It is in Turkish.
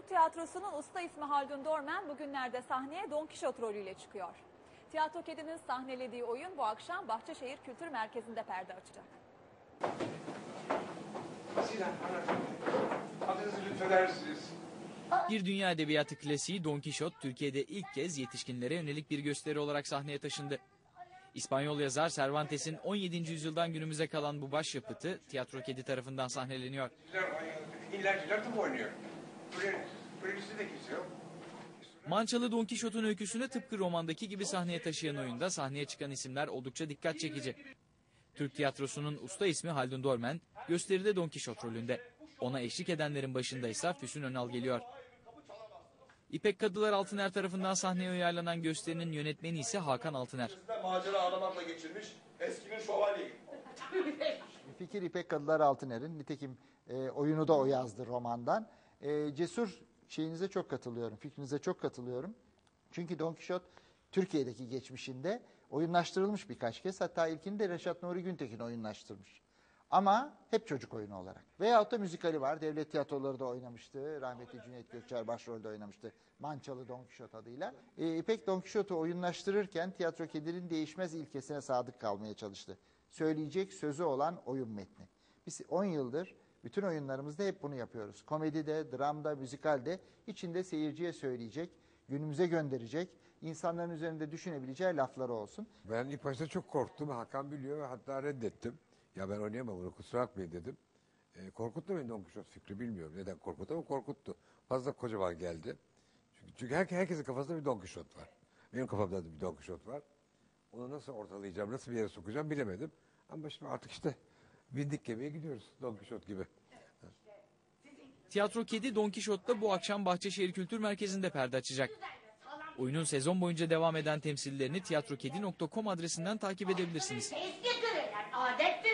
Türk tiyatrosunun usta ismi Haldun Dorman bugünlerde sahneye Don Kişot rolüyle çıkıyor. Tiyatro Kedi'nin sahnelediği oyun bu akşam Bahçeşehir Kültür Merkezi'nde perde açacak. Sinan. Adınızı? Bir dünya edebiyatı klasiği Don Quixote Türkiye'de ilk kez yetişkinlere yönelik bir gösteri olarak sahneye taşındı. İspanyol yazar Cervantes'in 17. yüzyıldan günümüze kalan bu başyapıtı Tiyatro Kedi tarafından sahneleniyor. İlerciler top oynuyor. Mançalı Don Quixote'un öyküsünü tıpkı romandaki gibi sahneye taşıyan oyunda sahneye çıkan isimler oldukça dikkat çekici. Türk tiyatrosunun usta ismi Haldun Dorman, gösteride Don Quixote rolünde. Ona eşlik edenlerin başında ise Füsun Önal geliyor. İpek Kadılar Altıner tarafından sahneye uyarlanan gösterinin yönetmeni ise Hakan Altıner. macera aramakla geçirmiş eski bir şövalye. Fikir İpek Kadılar Altıner'in nitekim e, oyunu da o yazdı romandan. E, cesur şeyinize çok katılıyorum, fikrinize çok katılıyorum. Çünkü Don Quixote Türkiye'deki geçmişinde oyunlaştırılmış birkaç kez. Hatta ilkini de Reşat Nuri Güntekin oyunlaştırmış. Ama hep çocuk oyunu olarak. Veyahut da müzikali var. Devlet tiyatroları da oynamıştı. Rahmetli Cüneyt Gökçer başrolde oynamıştı. Mançalı Don Quixote adıyla. E, İpek Don Quixote'u oyunlaştırırken tiyatro kedinin değişmez ilkesine sadık kalmaya çalıştı. Söyleyecek sözü olan oyun metni. Biz 10 yıldır bütün oyunlarımızda hep bunu yapıyoruz. Komedide, dramda, müzikalde içinde seyirciye söyleyecek, günümüze gönderecek, insanların üzerinde düşünebileceği lafları olsun. Ben ilk başta çok korktum. Hakan biliyor ve hatta reddettim. Ya ben oynayamam bunu kusura bakmayın dedim. E, korkuttu beni Don Quixote fikri bilmiyorum. Neden korkuttu ama korkuttu. Fazla kocaman geldi. Çünkü, çünkü her, herkesin kafasında bir Don Quixote var. Benim kafamda da bir Don Quixote var. Onu nasıl ortalayacağım, nasıl bir yere sokacağım bilemedim. Ama şimdi artık işte bindik gemiye gidiyoruz Don Quixote gibi. Tiyatro Kedi Don Quixote'da bu akşam Bahçeşehir Kültür Merkezi'nde perde açacak. Oyunun sezon boyunca devam eden temsillerini tiyatrokedi.com adresinden takip edebilirsiniz. Eski adettir